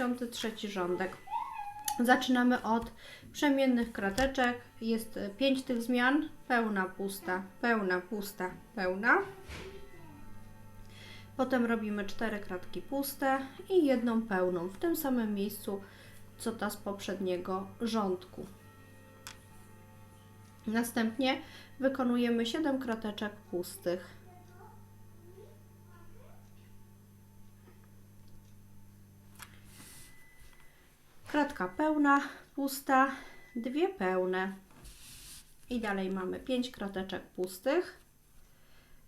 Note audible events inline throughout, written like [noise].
73 rządek. Zaczynamy od przemiennych krateczek. Jest 5 tych zmian. Pełna, pusta, pełna, pusta, pełna. Potem robimy 4 kratki puste i jedną pełną w tym samym miejscu, co ta z poprzedniego rządku. Następnie wykonujemy 7 krateczek pustych. Kratka pełna, pusta, dwie pełne. I dalej mamy 5 krateczek pustych,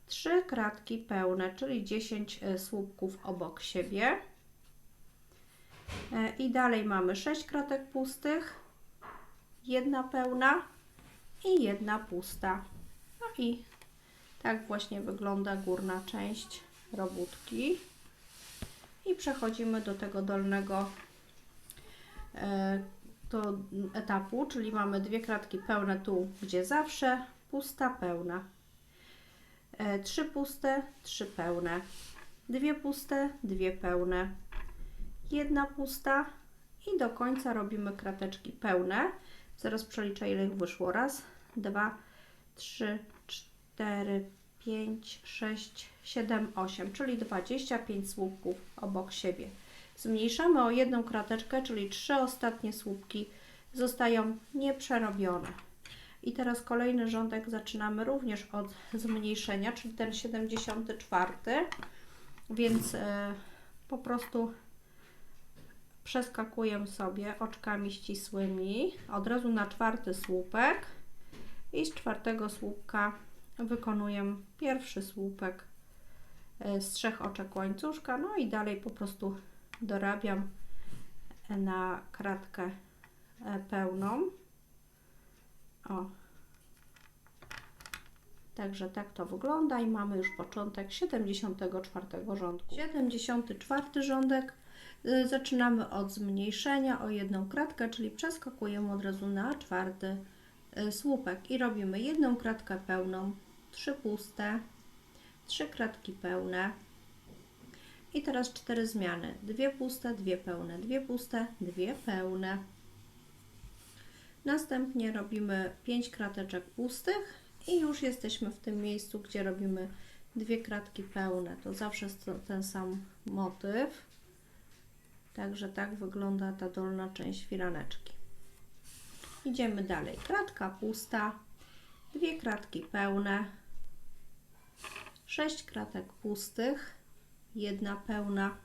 3 kratki pełne, czyli 10 e, słupków obok siebie. E, I dalej mamy 6 kratek pustych, jedna pełna i jedna pusta. No i tak właśnie wygląda górna część robótki. I przechodzimy do tego dolnego e, to etapu, czyli mamy dwie kratki pełne tu, gdzie zawsze, pusta, pełna. E, Trzy puste, trzy pełne. Dwie puste, dwie pełne. Jedna pusta i do końca robimy krateczki pełne. Zaraz przeliczę ile ich wyszło. Raz, dwa, trzy, cztery, pięć, sześć, siedem, osiem, czyli 25 słupków obok siebie. Zmniejszamy o jedną krateczkę, czyli trzy ostatnie słupki. Zostają nieprzerobione. I teraz kolejny rządek zaczynamy również od zmniejszenia, czyli ten 74, więc e, po prostu przeskakuję sobie oczkami ścisłymi. Od razu na czwarty słupek. I z czwartego słupka wykonuję pierwszy słupek e, z trzech oczek łańcuszka, no i dalej po prostu dorabiam na kratkę e, pełną. O. Także tak to wygląda i mamy już początek 74 rządku. 74 rządek y, zaczynamy od zmniejszenia o jedną kratkę, czyli przeskakujemy od razu na czwarty y, słupek i robimy jedną kratkę pełną, trzy puste, trzy kratki pełne, i teraz cztery zmiany. Dwie puste, dwie pełne, dwie puste, dwie pełne. Następnie robimy 5 krateczek pustych i już jesteśmy w tym miejscu, gdzie robimy dwie kratki pełne. To zawsze ten sam motyw. Także tak wygląda ta dolna część firaneczki. Idziemy dalej. Kratka pusta, dwie kratki pełne, sześć kratek pustych, jedna pełna,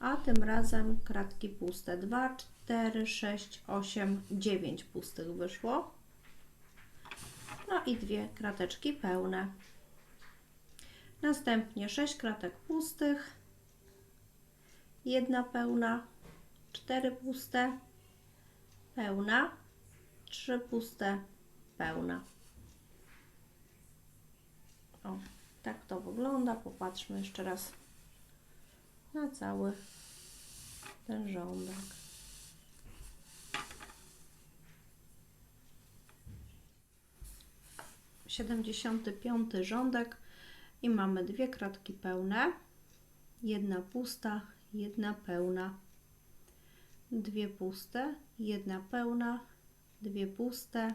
a tym razem kratki puste 2, 4, 6, 8, 9 pustych wyszło. No i dwie krateczki pełne. Następnie 6 kratek pustych, jedna pełna, 4 puste, pełna, 3 puste, pełna. O, tak to wygląda. Popatrzmy jeszcze raz na cały ten rządek. Siedemdziesiąty piąty rządek i mamy dwie kratki pełne, jedna pusta, jedna pełna, dwie puste, jedna pełna, dwie puste,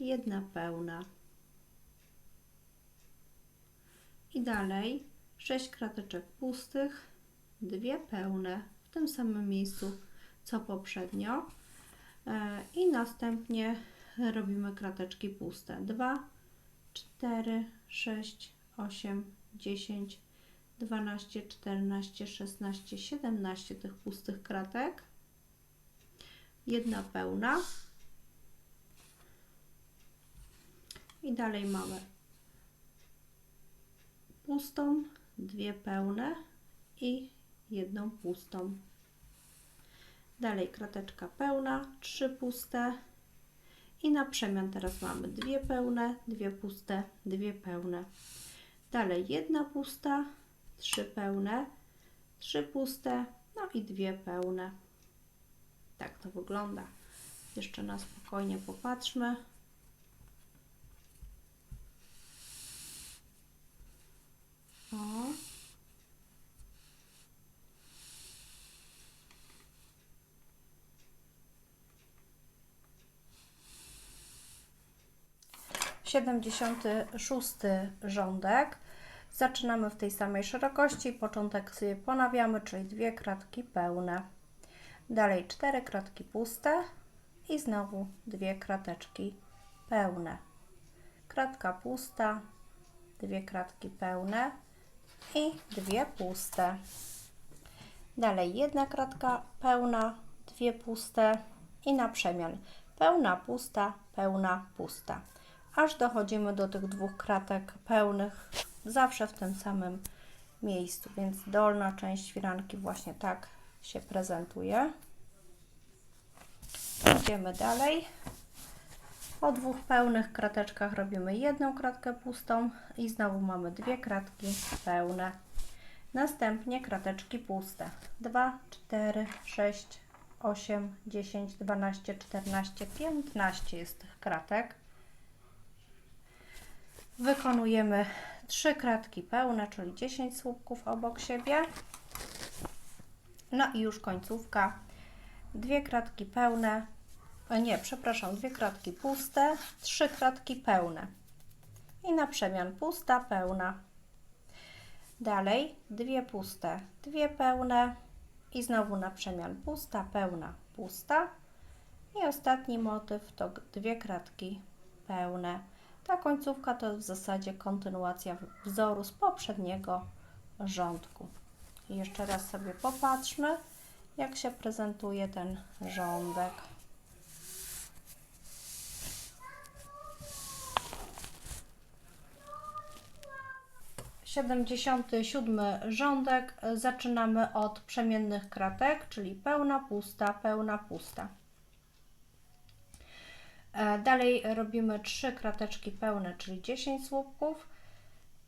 jedna pełna. I dalej 6 krateczek pustych, dwie pełne w tym samym miejscu co poprzednio. E, I następnie robimy krateczki puste. 2, 4, 6, 8, 10, 12, 14, 16, 17 tych pustych kratek. Jedna pełna. I dalej mamy pustą, dwie pełne i jedną pustą. Dalej krateczka pełna, trzy puste i na przemian teraz mamy dwie pełne, dwie puste, dwie pełne. Dalej jedna pusta, trzy pełne, trzy puste, no i dwie pełne. Tak to wygląda. Jeszcze na spokojnie popatrzmy. O. Siedemdziesiąty szósty rządek. Zaczynamy w tej samej szerokości, początek sobie ponawiamy, czyli dwie kratki pełne. Dalej cztery kratki puste i znowu dwie krateczki pełne. Kratka pusta, dwie kratki pełne, i dwie puste. Dalej jedna kratka pełna, dwie puste i na przemian pełna, pusta, pełna, pusta. Aż dochodzimy do tych dwóch kratek pełnych zawsze w tym samym miejscu, więc dolna część firanki właśnie tak się prezentuje. Idziemy dalej. Po dwóch pełnych krateczkach robimy jedną kratkę pustą i znowu mamy dwie kratki pełne. Następnie krateczki puste. 2, 4, 6, 8, 10, 12, 14, 15 jest tych kratek. Wykonujemy trzy kratki pełne, czyli 10 słupków obok siebie. No i już końcówka. Dwie kratki pełne, nie, przepraszam, dwie kratki puste, trzy kratki pełne. I na przemian pusta, pełna. Dalej dwie puste, dwie pełne i znowu na przemian pusta, pełna, pusta. I ostatni motyw to dwie kratki pełne. Ta końcówka to w zasadzie kontynuacja wzoru z poprzedniego rządku. I jeszcze raz sobie popatrzmy, jak się prezentuje ten rządek. Siedemdziesiąty siódmy rządek. Zaczynamy od przemiennych kratek, czyli pełna, pusta, pełna, pusta. E, Dalej robimy trzy krateczki pełne, czyli 10 słupków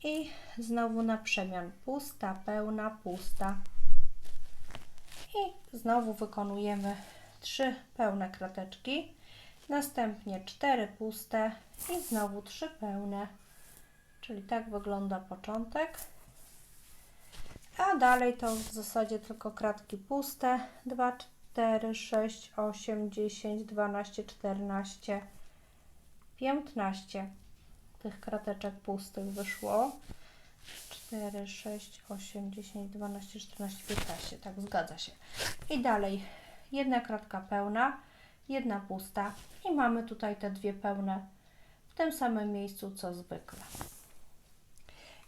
i znowu na przemian pusta, pełna, pusta. I znowu wykonujemy trzy pełne krateczki, następnie cztery puste i znowu trzy pełne. Czyli tak wygląda początek. A dalej to w zasadzie tylko kratki puste. 2, 4, 6, 8, 10, 12, 14, 15 tych krateczek pustych wyszło. 4, 6, 8, 10, 12, 14, 15. Tak, zgadza się. I dalej jedna kratka pełna, jedna pusta i mamy tutaj te dwie pełne w tym samym miejscu co zwykle.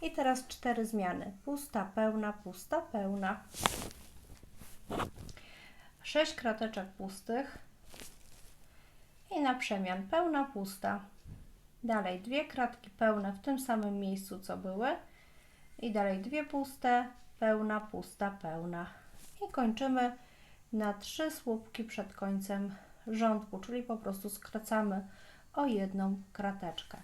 I teraz cztery zmiany. Pusta, pełna, pusta, pełna. 6 krateczek pustych i na przemian pełna, pusta. Dalej dwie kratki pełne w tym samym miejscu, co były. I dalej dwie puste, pełna, pusta, pełna. I kończymy na trzy słupki przed końcem rządku, czyli po prostu skracamy o jedną krateczkę.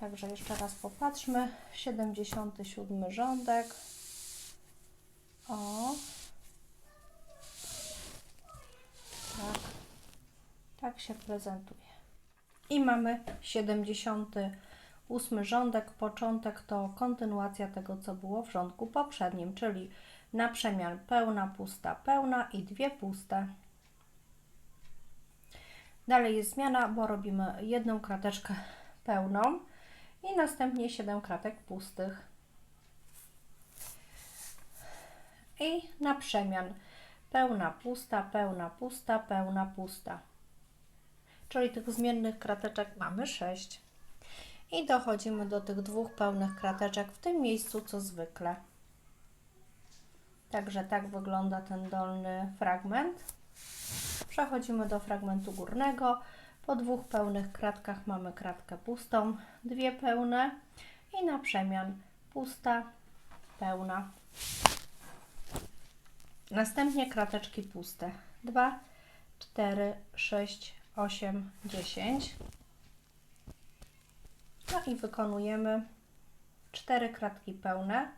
Także jeszcze raz popatrzmy. 77 rządek. O, tak, tak się prezentuje. I mamy 78 rządek. Początek to kontynuacja tego, co było w rządku poprzednim, czyli na przemian pełna, pusta, pełna i dwie puste. Dalej jest zmiana, bo robimy jedną krateczkę pełną i następnie 7 kratek pustych. I na przemian pełna, pusta, pełna, pusta, pełna, pusta. Czyli tych zmiennych krateczek mamy 6. I dochodzimy do tych dwóch pełnych krateczek w tym miejscu, co zwykle. Także tak wygląda ten dolny fragment. Przechodzimy do fragmentu górnego. Po dwóch pełnych kratkach mamy kratkę pustą, dwie pełne i na przemian pusta, pełna. Następnie krateczki puste. 2, 4, 6, 8, 10. No i wykonujemy 4 kratki pełne,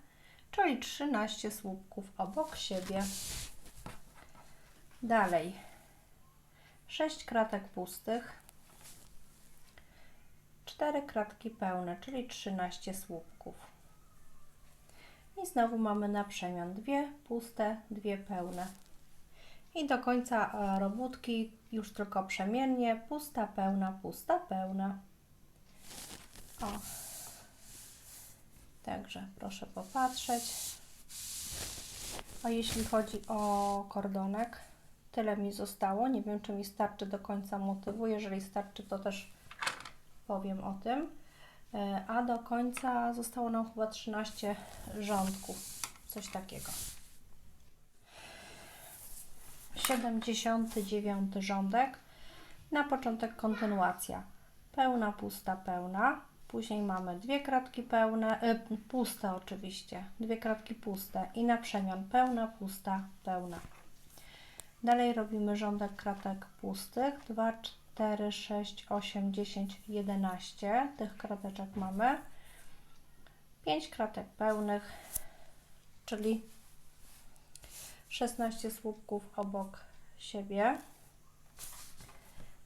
czyli 13 słupków obok siebie. Dalej 6 kratek pustych, 4 kratki pełne, czyli 13 słupków. I znowu mamy na przemian dwie puste, dwie pełne. I do końca e, robótki już tylko przemiennie pusta, pełna, pusta, pełna. O. Także proszę popatrzeć. A jeśli chodzi o kordonek, tyle mi zostało. Nie wiem, czy mi starczy do końca motywu. Jeżeli starczy, to też powiem o tym. E, A do końca zostało nam chyba 13 rządków. Coś takiego. 79 rządek. Na początek kontynuacja. Pełna, pusta, pełna. Później mamy dwie kratki pełne, y, puste oczywiście, dwie kratki puste i na przemian pełna, pusta, pełna. Dalej robimy rządek kratek pustych. 2, 4, 6, 8, 10, 11. Tych krateczek mamy. 5 kratek pełnych, czyli 16 słupków obok siebie.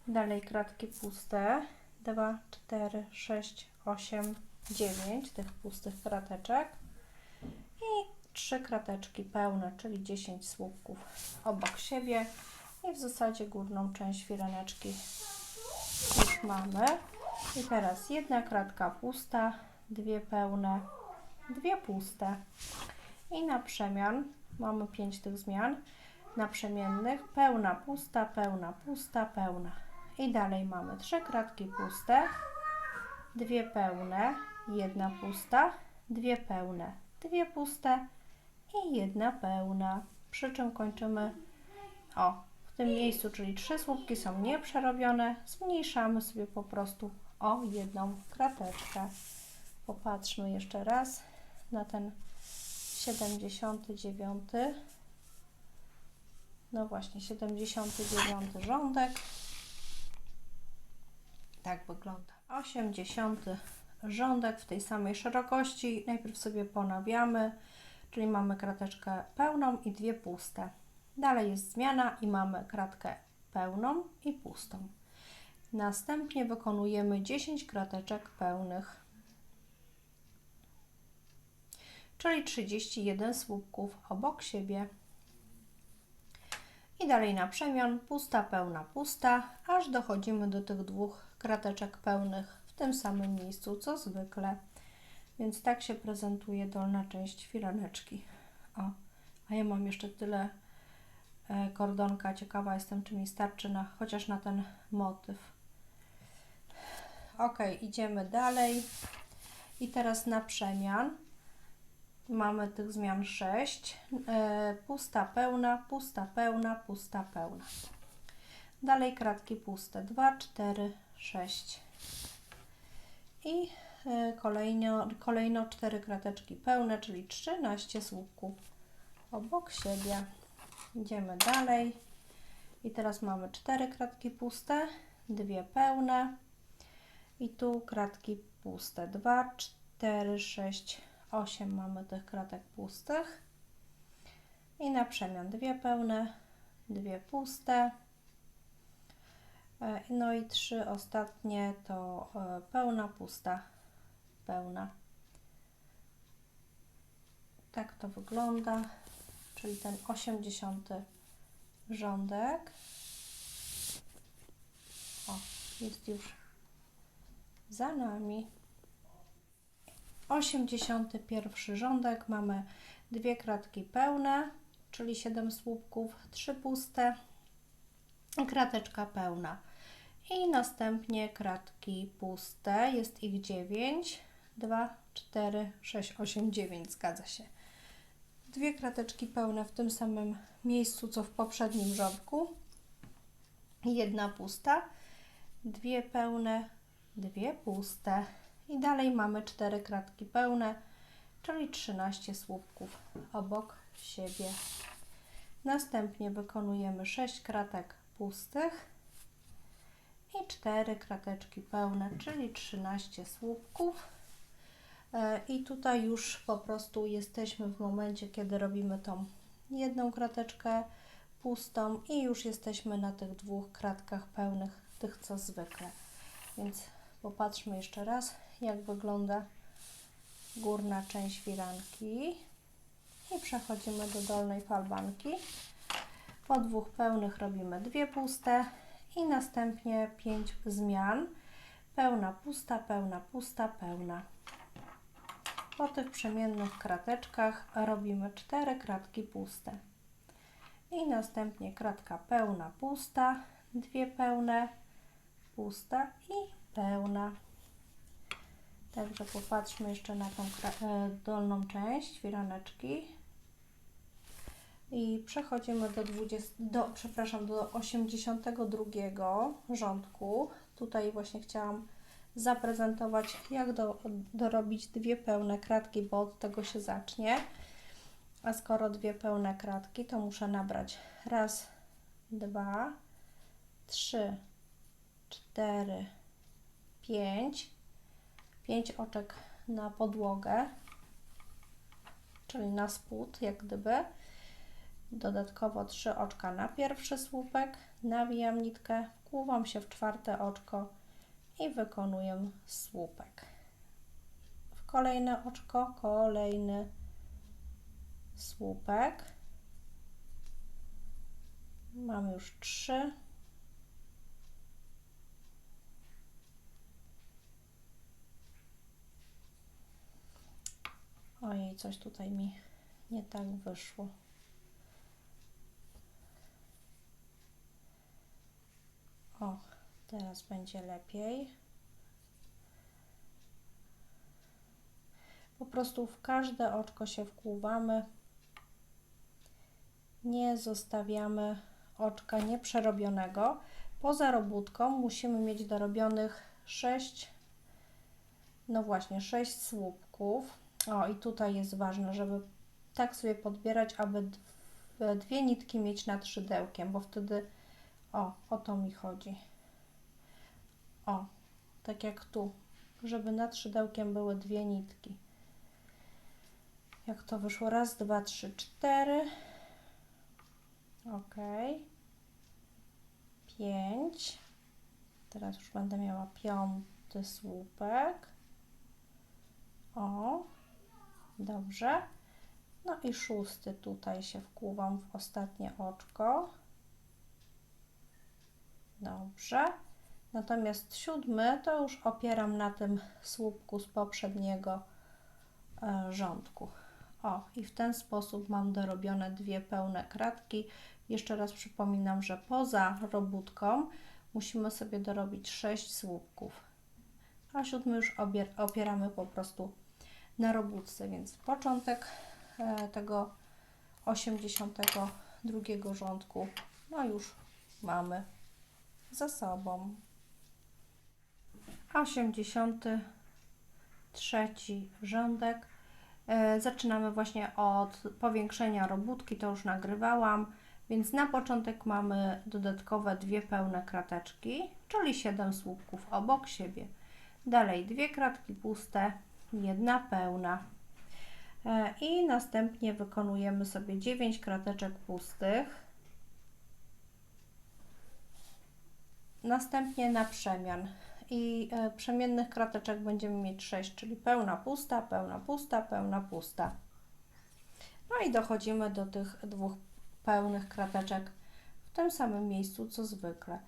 Dalej kratki puste. 2, 4, 6, 8, 9 tych pustych krateczek. I 3 krateczki pełne, czyli 10 słupków obok siebie. I w zasadzie górną część firaneczki już mamy. I teraz jedna kratka pusta, dwie pełne, dwie puste. I na przemian mamy 5 tych zmian naprzemiennych. Pełna, pusta, pełna, pusta, pełna. I dalej mamy trzy kratki puste, dwie pełne, jedna pusta, dwie pełne, dwie puste i jedna pełna. Przy czym kończymy o w tym miejscu, czyli trzy słupki są nieprzerobione. Zmniejszamy sobie po prostu o jedną krateczkę. Popatrzmy jeszcze raz na ten 79. No właśnie, 79 rządek. Tak wygląda. 80 rządek w tej samej szerokości. Najpierw sobie ponawiamy, czyli mamy krateczkę pełną i dwie puste. Dalej jest zmiana i mamy kratkę pełną i pustą. Następnie wykonujemy 10 krateczek pełnych, czyli 31 słupków obok siebie. I dalej na przemian, pusta, pełna, pusta, aż dochodzimy do tych dwóch krateczek pełnych w tym samym miejscu, co zwykle. Więc tak się prezentuje dolna część firaneczki. O, a ja mam jeszcze tyle kordonka. Ciekawa jestem, czy mi starczy na, chociaż na ten motyw. Ok, idziemy dalej. I teraz na przemian. Mamy tych zmian 6. E, pusta, pełna, pusta, pełna, pusta, pełna. Dalej kratki puste. 2, 4, 6. I e, kolejno, kolejno 4 krateczki pełne, czyli 13 słupków obok siebie. Idziemy dalej. I teraz mamy 4 kratki puste, dwie pełne. I tu kratki puste. 2, 4, 6, 8 mamy tych kratek pustych. I na przemian dwie pełne, dwie puste. E, No i trzy ostatnie to e, pełna, pusta, pełna. Tak to wygląda, czyli ten 80 rządek. O, jest już za nami. 81 rządek mamy dwie kratki pełne, czyli 7 słupków, 3 puste, krateczka pełna i następnie kratki puste, jest ich 9, 2, 4, 6, 8, 9, zgadza się. Dwie krateczki pełne w tym samym miejscu, co w poprzednim rządku, jedna pusta, dwie pełne, dwie puste i dalej mamy cztery kratki pełne, czyli 13 słupków obok siebie. Następnie wykonujemy 6 kratek pustych i 4 krateczki pełne, czyli 13 słupków. E, I tutaj już po prostu jesteśmy w momencie, kiedy robimy tą jedną krateczkę pustą i już jesteśmy na tych dwóch kratkach pełnych, tych co zwykle. Więc popatrzmy jeszcze raz, jak wygląda górna część firanki i przechodzimy do dolnej falbanki. Po dwóch pełnych robimy dwie puste i następnie pięć zmian. pełna, pusta, pełna, pusta, pełna. Po tych przemiennych krateczkach robimy cztery kratki puste. I następnie kratka pełna, pusta, dwie pełne, pusta i pełna. Także popatrzmy jeszcze na tą e, dolną część firaneczki. I przechodzimy do 20, do, przepraszam, do 82 rządku. Tutaj właśnie chciałam zaprezentować, jak do, dorobić dwie pełne kratki, bo od tego się zacznie. A skoro dwie pełne kratki, to muszę nabrać raz, dwa, trzy, cztery, pięć. Pięć oczek na podłogę, czyli na spód, jak gdyby. Dodatkowo trzy oczka na pierwszy słupek. Nawijam nitkę, wkłuwam się w czwarte oczko i wykonuję słupek. W kolejne oczko, kolejny słupek. Mam już trzy. Ojej, coś tutaj mi nie tak wyszło. O, teraz będzie lepiej. Po prostu w każde oczko się wkłuwamy. Nie zostawiamy oczka nieprzerobionego. Poza robótką musimy mieć dorobionych 6, no właśnie, 6 słupków. O, i tutaj jest ważne, żeby tak sobie podbierać, aby dwie nitki mieć nad szydełkiem, bo wtedy, o, o to mi chodzi. O, tak jak tu, żeby nad szydełkiem były dwie nitki. Jak to wyszło? Raz, dwa, trzy, cztery. Ok. Pięć. Teraz już będę miała piąty słupek. O, dobrze. No i szósty tutaj się wkłuwam w ostatnie oczko. Dobrze. Natomiast siódmy to już opieram na tym słupku z poprzedniego e, rządku. O, i w ten sposób mam dorobione dwie pełne kratki. Jeszcze raz przypominam, że poza robótką musimy sobie dorobić 6 słupków, a siódmy już opieramy po prostu na robótce, więc początek e, tego 82 rządku, no już mamy za sobą. 83 rządek. E, Zaczynamy właśnie od powiększenia robótki, to już nagrywałam, więc na początek mamy dodatkowe dwie pełne krateczki, czyli 7 słupków obok siebie. Dalej dwie kratki puste, jedna pełna. E, I następnie wykonujemy sobie 9 krateczek pustych. Następnie na przemian. I e, przemiennych krateczek będziemy mieć 6, czyli pełna, pusta, pełna, pusta, pełna, pusta. No i dochodzimy do tych dwóch pełnych krateczek w tym samym miejscu co zwykle.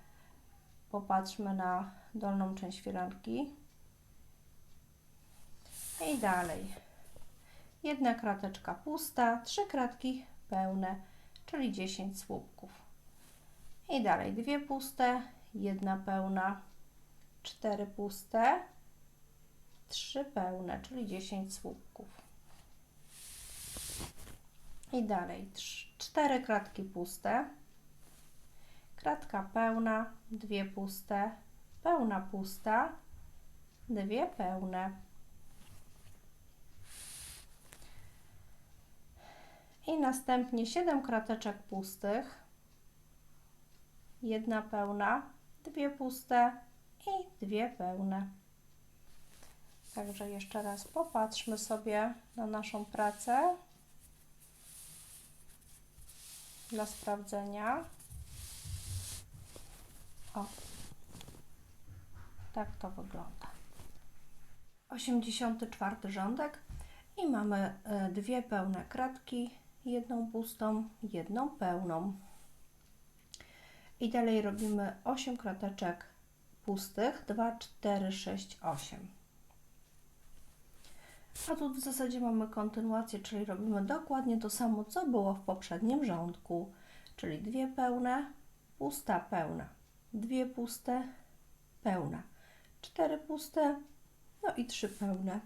Popatrzmy na dolną część firanki. I dalej. Jedna krateczka pusta, trzy kratki pełne, czyli 10 słupków. I dalej dwie puste, jedna pełna, cztery puste, trzy pełne, czyli 10 słupków. I dalej trz- cztery kratki puste, kratka pełna, dwie puste, pełna pusta, dwie pełne. I następnie 7 krateczek pustych, jedna pełna, dwie puste i dwie pełne. Także jeszcze raz popatrzmy sobie na naszą pracę dla sprawdzenia. O, tak to wygląda. 84 rządek i mamy e, dwie pełne kratki, jedną pustą, jedną pełną. I dalej robimy 8 krateczek pustych 2, 4, 6, 8. A tu w zasadzie mamy kontynuację, czyli robimy dokładnie to samo, co było w poprzednim rządku. Czyli dwie pełne, pusta, pełna, dwie puste, pełna, cztery puste, no i trzy pełne.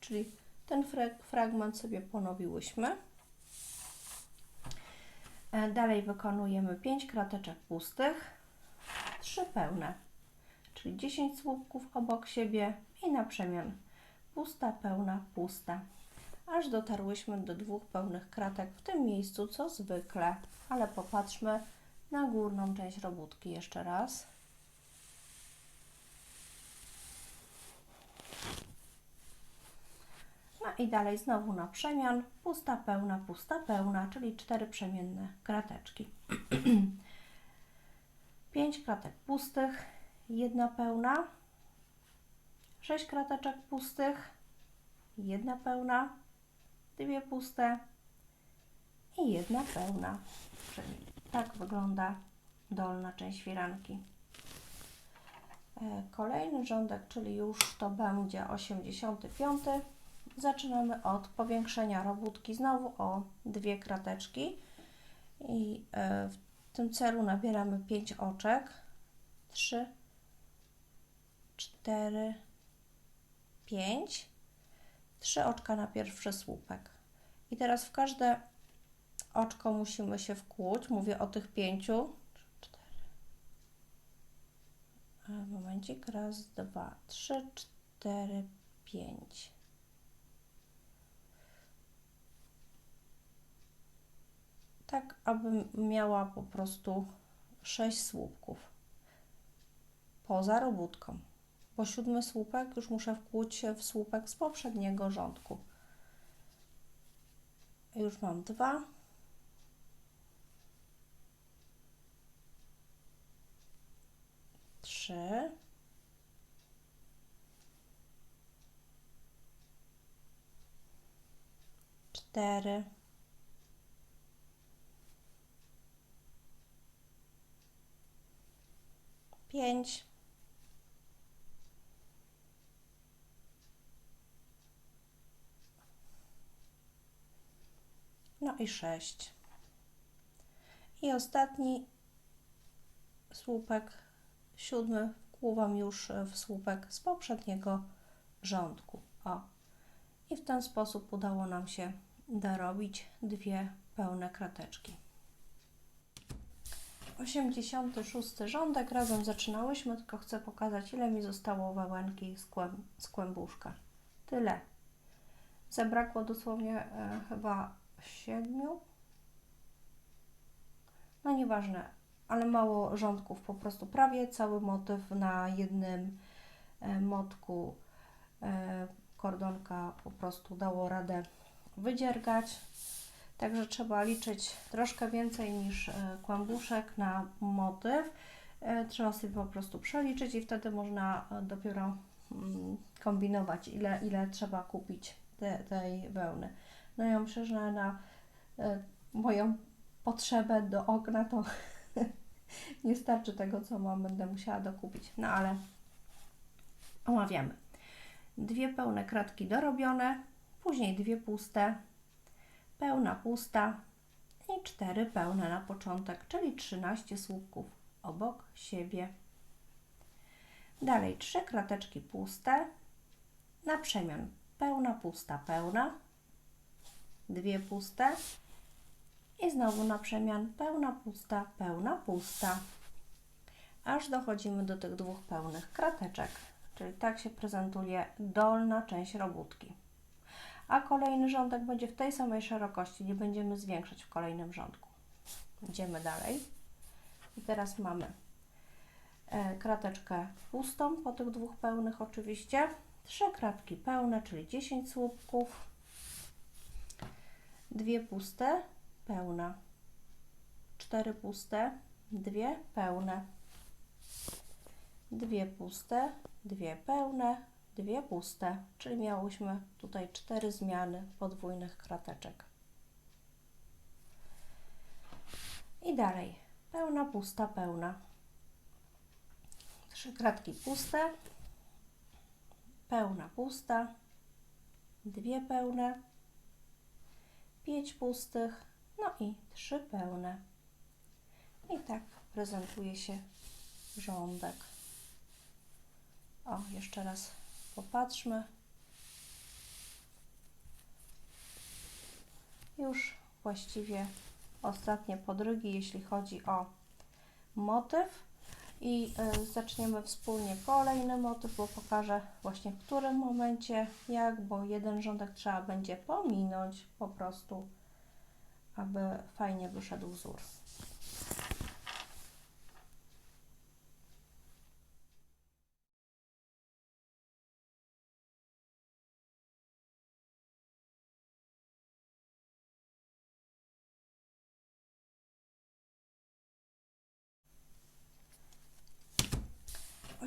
Czyli ten frag fragment sobie ponowiłyśmy. E, Dalej wykonujemy 5 krateczek pustych, 3 pełne, czyli 10 słupków obok siebie i na przemian pusta, pełna, pusta. Aż dotarłyśmy do dwóch pełnych kratek w tym miejscu, co zwykle. Ale popatrzmy na górną część robótki jeszcze raz. No i dalej znowu na przemian, pusta, pełna, pusta, pełna, czyli cztery przemienne krateczki. [clears throat] Pięć kratek pustych, jedna pełna, sześć krateczek pustych, jedna pełna, dwie puste i jedna pełna. Czyli tak wygląda dolna część firanki. E, Kolejny rządek, czyli już to będzie 85. Zaczynamy od powiększenia robótki znowu o dwie krateczki i e, w tym celu nabieramy 5 oczek. 3, 4, 5. 3 oczka na pierwszy słupek. I teraz w każde oczko musimy się wkłuć. Mówię o tych pięciu. Cztery. Momencik. Raz, dwa, trzy, cztery, pięć. Tak, abym miała po prostu sześć słupków. Poza robótką. Bo siódmy słupek już muszę wkłuć w słupek z poprzedniego rządku. Już mam dwa. Trzy. Cztery. Pięć. No i sześć. I ostatni słupek, siódmy, wkłuwam już w słupek z poprzedniego rządku. O. I w ten sposób udało nam się dorobić dwie pełne krateczki. 86 rządek, razem zaczynałyśmy, tylko chcę pokazać ile mi zostało wełenki z, kłęb, z kłębuszka. Tyle. Zabrakło dosłownie e, chyba siedmiu. No nieważne, ale mało rządków, po prostu prawie cały motyw na jednym e, motku e, kordonka po prostu dało radę wydziergać. Także trzeba liczyć troszkę więcej niż e, kłębuszek na motyw. Trzeba sobie po prostu przeliczyć i wtedy można dopiero mm, kombinować, ile, ile trzeba kupić te, tej wełny. No ja myślę, że na e, moją potrzebę do okna to [laughs] nie starczy tego, co mam, będę musiała dokupić. No ale omawiamy. Dwie pełne kratki dorobione, później dwie puste, pełna pusta i cztery pełne na początek, czyli 13 słupków obok siebie. Dalej trzy krateczki puste, na przemian pełna, pusta, pełna, dwie puste i znowu na przemian pełna, pusta, pełna, pusta. Aż dochodzimy do tych dwóch pełnych krateczek, czyli tak się prezentuje dolna część robótki. A kolejny rządek będzie w tej samej szerokości, nie będziemy zwiększać w kolejnym rządku. Idziemy dalej. I teraz mamy e, krateczkę pustą po tych dwóch pełnych oczywiście. Trzy kratki pełne, czyli 10 słupków. Dwie puste, pełna. Cztery puste, dwie pełne. Dwie puste, dwie pełne, dwie puste, czyli miałyśmy tutaj cztery zmiany podwójnych krateczek. I dalej, pełna, pusta, pełna. Trzy kratki puste, pełna pusta, dwie pełne, pięć pustych, no i trzy pełne. I tak prezentuje się rządek. O, jeszcze raz popatrzmy. Już właściwie ostatnie podrygi, jeśli chodzi o motyw. I y, zaczniemy wspólnie kolejny motyw, bo pokażę właśnie w którym momencie, jak, bo jeden rządek trzeba będzie pominąć po prostu, aby fajnie wyszedł wzór.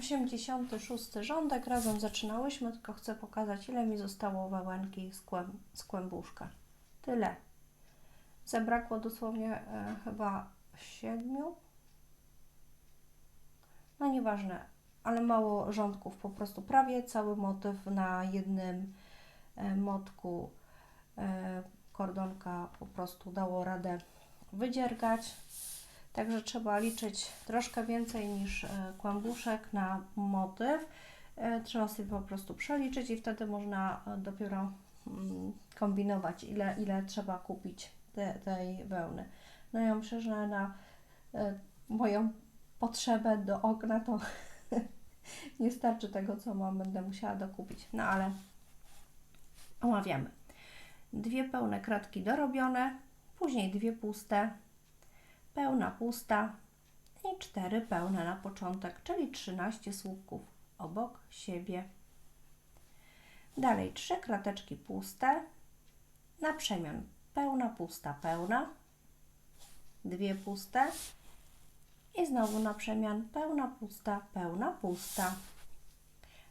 Osiemdziesiąty szósty rządek, razem zaczynałyśmy, tylko chcę pokazać ile mi zostało wełenki z, kłęb, z kłębuszka. Tyle. Zabrakło dosłownie e, chyba siedmiu. No nieważne, ale mało rządków, po prostu prawie cały motyw na jednym e, motku e, kordonka po prostu dało radę wydziergać. Także trzeba liczyć troszkę więcej niż e, kłębuszek na motyw. E, Trzeba sobie po prostu przeliczyć i wtedy można e, dopiero mm, kombinować, ile, ile trzeba kupić te, tej wełny. No ja myślę, że na moją potrzebę do okna to [laughs] nie starczy tego, co mam, będę musiała dokupić. No ale omawiamy. Dwie pełne kratki dorobione, później dwie puste, pełna pusta i cztery pełne na początek, czyli 13 słupków obok siebie. Dalej trzy krateczki puste, na przemian pełna, pusta, pełna, dwie puste i znowu na przemian pełna, pusta, pełna, pusta.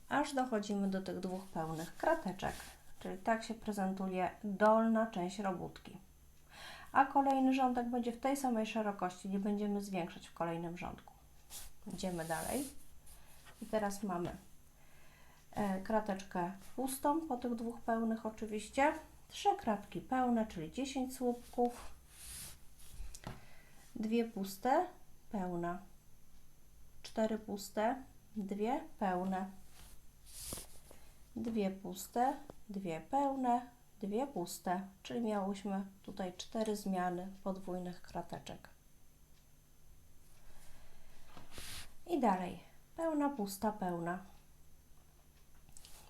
Aż dochodzimy do tych dwóch pełnych krateczek, czyli tak się prezentuje dolna część robótki a kolejny rządek będzie w tej samej szerokości, nie będziemy zwiększać w kolejnym rządku. Idziemy dalej. I teraz mamy e, krateczkę pustą po tych dwóch pełnych oczywiście, trzy kratki pełne, czyli 10 słupków, dwie puste, pełna, cztery puste, dwie pełne, dwie puste, dwie pełne, dwie puste, czyli miałyśmy tutaj cztery zmiany podwójnych krateczek. I dalej, pełna, pusta, pełna.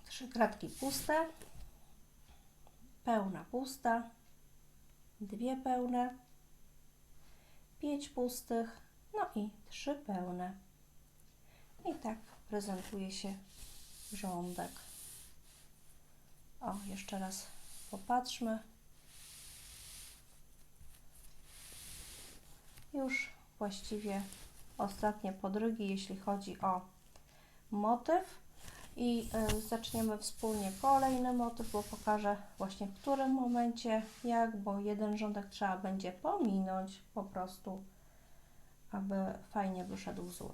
Trzy kratki puste, pełna, pusta, dwie pełne, pięć pustych, no i trzy pełne. I tak prezentuje się rządek. O, jeszcze raz Popatrzmy. Już właściwie ostatnie podrygi, jeśli chodzi o motyw. I y, zaczniemy wspólnie kolejny motyw, bo pokażę właśnie w którym momencie, jak, bo jeden rządek trzeba będzie pominąć po prostu, aby fajnie wyszedł wzór.